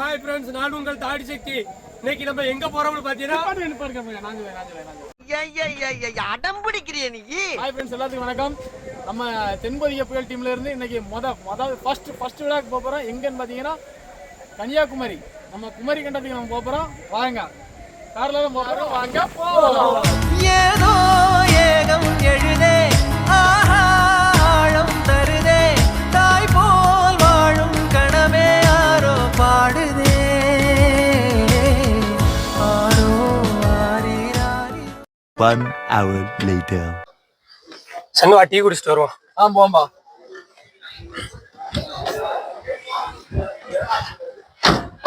Hi friends நான் உங்கள் தாடி சக்தி. இன்னைக்கு நம்ம எங்க போறோம்னு பாத்தீங்கன்னா அடம் பிடிக்கிறிய நீ. ஹாய் ஃப்ரெண்ட்ஸ் எல்லாத்துக்கும் வணக்கம். நம்ம தென்பதிக புயல் டீம்ல இருந்து இன்னைக்கு மொத மொதல் ஃபர்ஸ்ட் ஃபர்ஸ்ட் விழாக்கு போக போறோம். எங்கன்னு பார்த்தீங்கன்னா கன்னியாகுமரி. நம்ம குமரி கண்டத்துக்கு நம்ம போக போறோம். வாங்க. கார்ல தான் போறோம். வாங்க ஏதோ One hour later. சன்னுவா டீ குடிச்சிட்டு வருவோம். ஆ போம்பா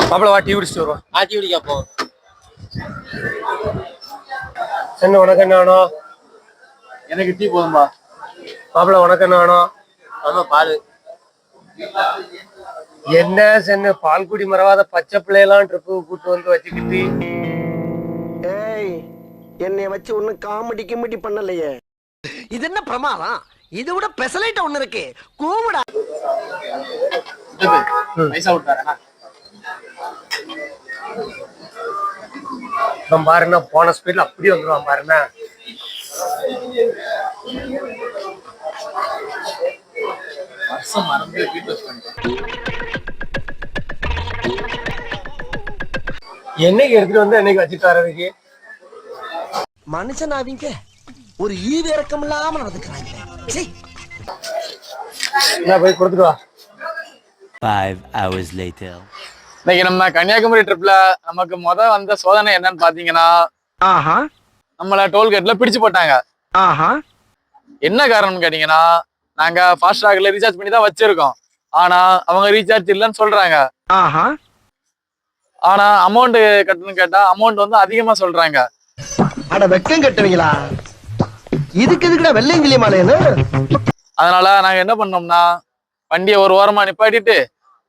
மாப்பிள வா டீ குடிச்சிட்டு வருவோம். ஆச்சி குடிக்க போ. சென்னு உனக்கு என்ன வேணும்? எனக்கு டீ போதும்பா மாப்பிள உனக்கு என்ன வேணும்? ஆமா பால். என்ன சென்னு பால்குடி மறவாத பச்சை பிள்ளையெல்லாம் ட்ரிப்பு கூட்டு வந்து வச்சுக்கிட்டு? ஏய் என்னைய வச்சு ஒன்னும் காமெடி கிமெடி பண்ணலையே. இது என்ன பிரமாதம்? இதை விட பெசலைட் ஒண்ணு இருக்கு. நம்ம பாருன்னா போன ஸ்பீட்ல அப்படியே வந்துருவான் வருஷம் மறந்து வச்சுக்கோங்க என்னைக்கு எடுத்துட்டு வந்து என்னைக்கு வச்சுட்டு வர்றதுக்கு? மனுஷன் அவங்க ஒரு ஈவு இறக்கம் இல்லாம நடந்துக்கிறாங்க போய் கொடுத்துட்டு வா. இன்னைக்கு நம்ம கன்னியாகுமரி ட்ரிப்ல நமக்கு முத வந்த சோதனை என்னன்னு பாத்தீங்கன்னா ஆஹா. நம்மள டோல்கேட்ல பிடிச்சு போட்டாங்க. ஆஹா. என்ன காரணம்னு கேட்டீங்கன்னா நாங்க ஃபாஸ்ட்ராக்ல ரீசார்ஜ் பண்ணி தான் வச்சிருக்கோம். ஆனா அவங்க ரீசார்ஜ் இல்லைன்னு சொல்றாங்க. ஆஹா. ஆனா அமௌண்ட் கட்டணும்னு கேட்டா அமௌண்ட் வந்து அதிகமா சொல்றாங்க. அட வெக்கம் கட்டுவீங்களா? இதுக்கு எதுக்குடா வெள்ளையங்கிலி மாலையன்னு அதனால நாங்க என்ன பண்ணோம்னா வண்டியை ஒரு ஓரமா நிப்பாட்டிட்டு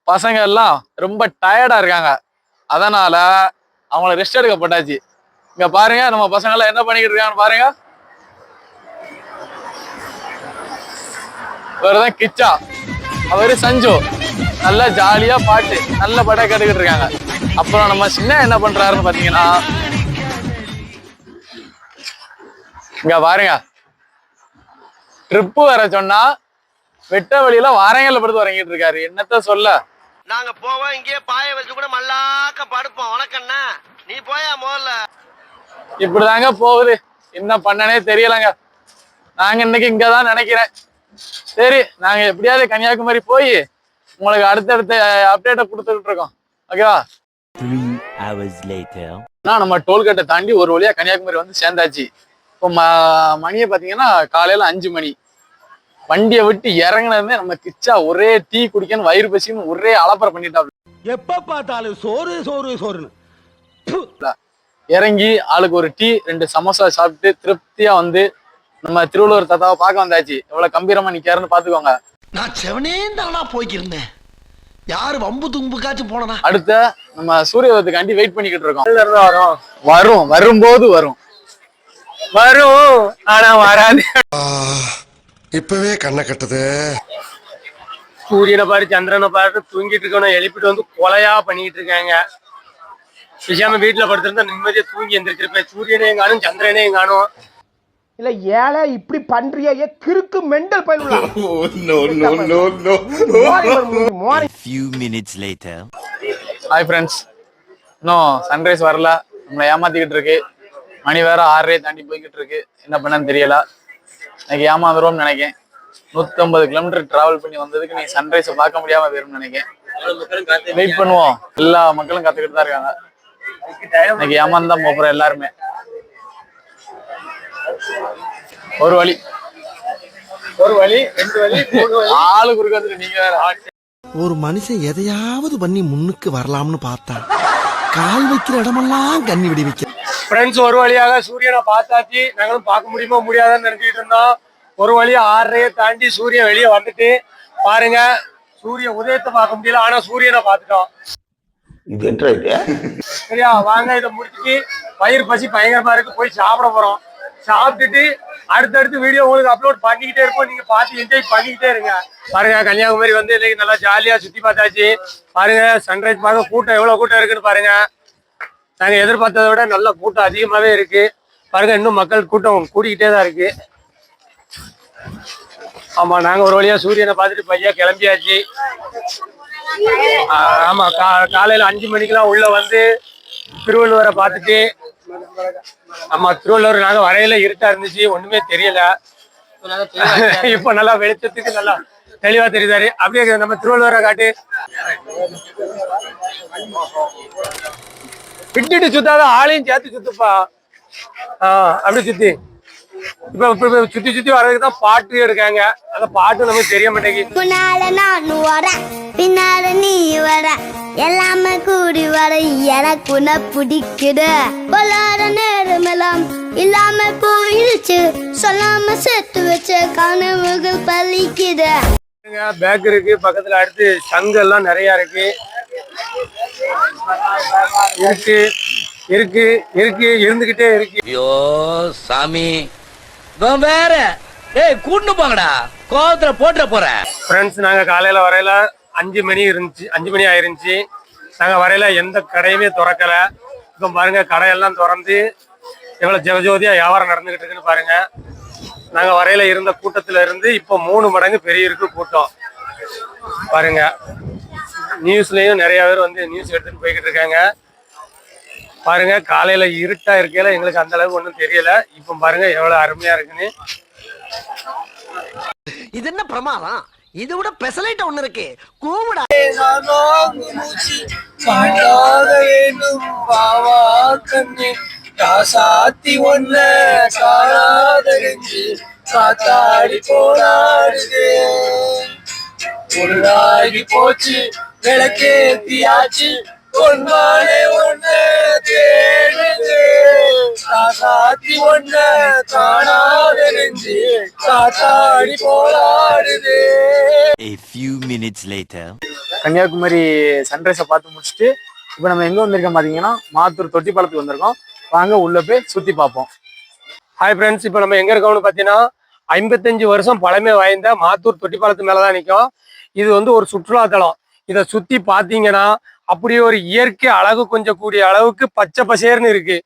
பசங்க எல்லாம் ரொம்ப டயர்டா இருக்காங்க. அதனால அவங்கள ரெஸ்ட் எடுக்க போட்டாச்சு. இங்க பாருங்க நம்ம பசங்க எல்லாம் என்ன பண்ணிக்கிட்டு இருக்காங்கன்னு பாருங்க. இவர்தான் கிச்சா. அவரு சஞ்சு. நல்லா ஜாலியா பாட்டு நல்ல பாட்டா கேட்டுக்கிட்டு இருக்காங்க. அப்புறம் நம்ம சின்ன என்ன பண்றாருன்னு பாத்தீங்கன்னா இங்க பாருங்க. ட்ரிப்பு வர சொன்னா வெட்ட வழியில வாரங்கல்ல படுத்து வரங்கிட்டு இருக்காரு. என்னத்த சொல்ல? நாங்க போவோம் இங்கேயே பாய வச்சு கூட மல்லாக்க படுப்போம். உனக்கண்ணா நீ போயா முதல்ல? இப்படிதாங்க போகுது. என்ன பண்ணனே தெரியலங்க. நாங்க இன்னைக்கு இங்கதான் நினைக்கிறேன். சரி நாங்க எப்படியாவது கன்னியாகுமரி போய் உங்களுக்கு அடுத்தடுத்த அப்டேட்டை கொடுத்துக்கிட்டு இருக்கோம். ஓகேவா? Three hours later. நான் நம்ம டோல்கேட்டை தாண்டி ஒரு வழியா கன்னியாகுமரி வந்து சேர்ந்தாச்சு. இப்போ ம மணியை பார்த்தீங்கன்னா காலையில அஞ்சு மணி. வண்டியை விட்டு இறங்குனதுமே நம்ம கிச்சா ஒரே டீ குடிக்கணும் வயிறு பசின்னு ஒரே அலப்பறை பண்ணிட்டாப்ல. எப்ப பார்த்தாலும் சோறு சோறு சோறுன்னு. இறங்கி ஆளுக்கு ஒரு டீ ரெண்டு சமோசா சாப்பிட்டு திருப்தியா வந்து நம்ம திருவள்ளுவர் தாத்தாவை பார்க்க வந்தாச்சு. எவ்வளவு கம்பீரமா நிக்காருன்னு பாத்துக்கோங்க நான் செவனே தானா போய்க்கிருந்தேன். யாரு வம்பு தும்புக்காச்சும் போனனா? அடுத்த நம்ம சூரியவத்துக்காண்டி வெயிட் பண்ணிக்கிட்டு இருக்கோம். வரோம் வரும் வரும்போது வரும். வரும். ஆனா வராது. இப்பவே கண்ணை கட்டுது. சூரியனை பாரு சந்திரனை பாரு தூங்கிட்டு இருக்கணும் எழுப்பிட்டு வந்து கொலையா பண்ணிட்டு இருக்காங்க. விஷயமா வீட்டுல படுத்திருந்தா நிம்மதியா தூங்கி எந்திரிச்சிருப்பேன் சூரியனையும் காணும் சந்திரனையும் காணும் இல்ல ஏழை இப்படி பண்றிய ஏ கிறுக்கு மெண்டல் later. ஹாய் ஃப்ரெண்ட்ஸ் இன்னும் சன்ரைஸ் வரல. நம்மளை ஏமாத்திக்கிட்டு இருக்கு. மணி வேற ஆறரை தாண்டி போய்கிட்டு இருக்கு. என்ன பண்ணன்னு தெரியல. இன்னைக்கு ஏமாந்துருவோம்னு நினைக்கேன். நூத்தம்பது கிலோமீட்டர் டிராவல் பண்ணி வந்ததுக்கு நீ சன்ரைஸை பார்க்க முடியாம போயிரும்னு நினைக்கேன். வெயிட் பண்ணுவோம். எல்லா மக்களும் காத்துக்கிட்டு தான் இருக்காங்க. இன்னைக்கு ஏமாந்து தான் போறோம் எல்லாருமே. ஒரு வழி. ஒரு வழி ரெண்டு வழி மூணு வழி. ஆளு குறுக்க நீங்க வேற. ஒரு மனுஷன் எதையாவது பண்ணி முன்னுக்கு வரலாம்னு பார்த்தா கால் வைக்கிற இடமெல்லாம் கண்ணி விடி வைக்க ஃப்ரெண்ட்ஸ் ஒரு வழியாக சூரியனை பார்த்தாச்சு. நாங்களும் பார்க்க முடியுமா முடியாதான்னு நினைச்சிட்டு இருந்தோம். ஒரு வழியா ஆறரையை தாண்டி சூரியன் வெளியே வந்துட்டு பாருங்க சூரிய உதயத்தை பார்க்க முடியல ஆனா சூரியனை பார்த்துட்டோம். சரியா? வாங்க இதை முடிச்சுட்டு வயிறு பசி பயங்கரமா இருக்கு. போய் சாப்பிட போறோம். சாப்பிட்டுட்டு அடுத்தடுத்து வீடியோ உங்களுக்கு அப்லோட் பண்ணிக்கிட்டே இருப்போம். நீங்க பார்த்து என்ஜாய் பண்ணிக்கிட்டே இருங்க. பாருங்க கன்னியாகுமரி வந்து இன்னைக்கு நல்லா ஜாலியா சுத்தி பார்த்தாச்சு. பாருங்க சன்ரைஸ் பார்க்க கூட்டம் எவ்வளவு கூட்டம் இருக்குன்னு பாருங்க. நாங்க எதிர்பார்த்ததை விட நல்ல கூட்டம் அதிகமாவே இருக்கு. பாருங்க இன்னும் மக்கள் கூட்டம் கூடிக்கிட்டே தான் இருக்கு. ஆமா நாங்க ஒரு வழியா சூரியனை பார்த்துட்டு பையா கிளம்பியாச்சு. ஆமா கா- காலையில அஞ்சு மணிக்கெல்லாம் உள்ள வந்து திருவள்ளுவரை பார்த்துட்டு ஆமா திருவள்ளுவர் நாங்க வரையில இருட்டா இருந்துச்சு ஒண்ணுமே தெரியல. இப்ப நல்லா வெளிச்சத்துக்கு நல்லா தெளிவா தெரியுதாரு. அப்படியே நம்ம திருவள்ளுவரை காட்டு விட்டுட்டு சுத்தாத ஆளையும் சேர்த்து சுத்துப்பா. ஆஹ் அப்படி சுத்தி. இப்ப இப்ப சுத்தி சுத்தி வர்றதுக்கு தான் பாட்டு எடுக்காங்க. அந்த பாட்டு நமக்கு தெரிய மாட்டேங்குது. முன்னால நான் வரேன். பின்னால நீ வர எல்லாமே கூடி வர எனக்கு உன்னை பிடிக்குது. பொல்லாத நேரமெல்லாம் இல்லாம போயிடுச்சு. சொல்லாம சேர்த்து வச்ச கனவுகள் பலிக்குது. பேக் இருக்கு பக்கத்துல அடுத்து சங்கு எல்லாம் நிறைய இருக்கு. இருக்கு இருக்கு இருக்கு இருந்துகிட்டே இருக்கு. ஐயோ சாமி. வேற. ஏய் கூட்டு போங்கடா. கோவத்துல போட்டுற போறேன் ஃப்ரெண்ட்ஸ் நாங்க காலையில வரையில அஞ்சு மணி இருந்துச்சு அஞ்சு மணி ஆயிருந்துச்சு. நாங்க வரையில எந்த கடையுமே திறக்கல. இப்ப பாருங்க கடையெல்லாம் திறந்து எவ்வளவு ஜெகஜோதியா வியாபாரம் நடந்துகிட்டு இருக்குன்னு பாருங்க. நாங்க வரையில இருந்த கூட்டத்துல இருந்து இப்ப மூணு மடங்கு பெரிய இருக்கு கூட்டம். பாருங்க நியூஸ்லயும் நிறைய பேர் வந்து நியூஸ் எடுத்துட்டு போய்கிட்டு இருக்காங்க. பாருங்க காலையில இருட்டா இருக்கையில எங்களுக்கு அந்த அளவுக்கு ஒன்றும் தெரியல. இப்ப பாருங்க எவ்வளவு அருமையா இருக்குன்னு. இது என்ன பிரமாதம்? இது விட பெசலைட் ஒண்ணு இருக்கு. கூமுடா காசாத்தி ஒன்ன காணாதறிஞ்சு காத்தாடி போராடுது பொருளாகி போச்சு விளக்கேத்தியாச்சு பொன்மானே ஒன்ன தேடுது. காசாத்தி ஒன்ன காணாதறிஞ்சு காத்தாடி போராடுது A few minutes later. Kanyakumari சன்ரைஸை பார்த்து முடிச்சுட்டு இப்போ நம்ம எங்க வந்திருக்கோம் பாத்தீங்கன்னா மாத்தூர் தொட்டிப்பாலத்துக்கு வந்திருக்கோம். வாங்க உள்ள போய் சுத்தி பார்ப்போம். ஹாய் ஃப்ரெண்ட்ஸ் இப்போ நம்ம எங்க இருக்கோம்னு பார்த்தீங்கன்னா ஐம்பத்தஞ்சு வருஷம் பழமை வாய்ந்த மாத்தூர் தொட்டிப்பாலத்து மேல தான் நிற்கும் இது வந்து ஒரு சுற்றுலாத்தலம். இதை சுற்றி பார்த்தீங்கன்னா அப்படியே ஒரு இயற்கை அழகு கொஞ்சம் கூடிய அளவுக்கு பச்சை பசேர்னு இருக்கு.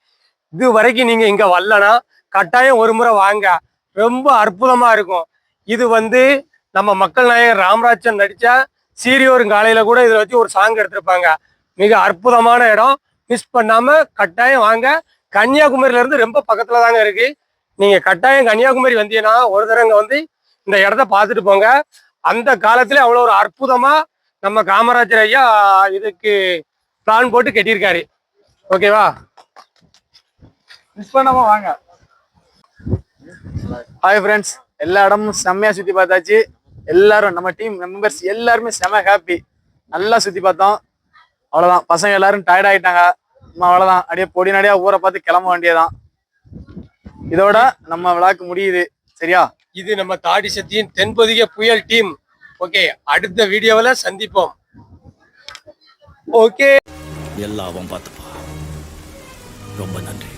இது வரைக்கும் நீங்கள் இங்கே வரலனா கட்டாயம் ஒரு முறை வாங்க. ரொம்ப அற்புதமாக இருக்கும். இது வந்து நம்ம மக்கள் நாயகர் ராமராஜன் நடித்த சீரியோரும் காலையில் கூட இதை வச்சு ஒரு சாங் எடுத்திருப்பாங்க. மிக அற்புதமான இடம். மிஸ் பண்ணாமல் கட்டாயம் வாங்க. கன்னியாகுமரியிலேருந்து ரொம்ப பக்கத்தில் தாங்க இருக்குது நீங்கள் கட்டாயம் கன்னியாகுமரி வந்தீங்கன்னா ஒரு தடவை வந்து இந்த இடத்த பார்த்துட்டு போங்க. அந்த காலத்துல அவ்வளோ ஒரு அற்புதமாக நம்ம காமராஜர் ஐயா இதுக்கு பிளான் போட்டு கட்டியிருக்காரு. ஓகேவா மிஸ் பண்ணாம வாங்க. ஹாய் ஃப்ரெண்ட்ஸ் எல்லா இடமும் செம்மையா சுத்தி பார்த்தாச்சு. எல்லாரும் நம்ம டீம் மெம்பர்ஸ் எல்லாருமே செம ஹாப்பி நல்லா சுத்தி பார்த்தோம். அவ்வளவுதான். பசங்க எல்லாரும் டயர்ட் ஆயிட்டாங்க. நம்ம அவ்வளவுதான். அப்படியே பொடி நடையா ஊரை பார்த்து கிளம்ப வேண்டியதான் இதோட நம்ம விழாக்கு முடியுது. சரியா? இது நம்ம தாடி சத்தியின் தென்பொதிகை புயல் டீம் ஓகே அடுத்த வீடியோவில் சந்திப்போம். ஓகே. எல்லாவும் பார்த்துப்பா. ரொம்ப நன்றி.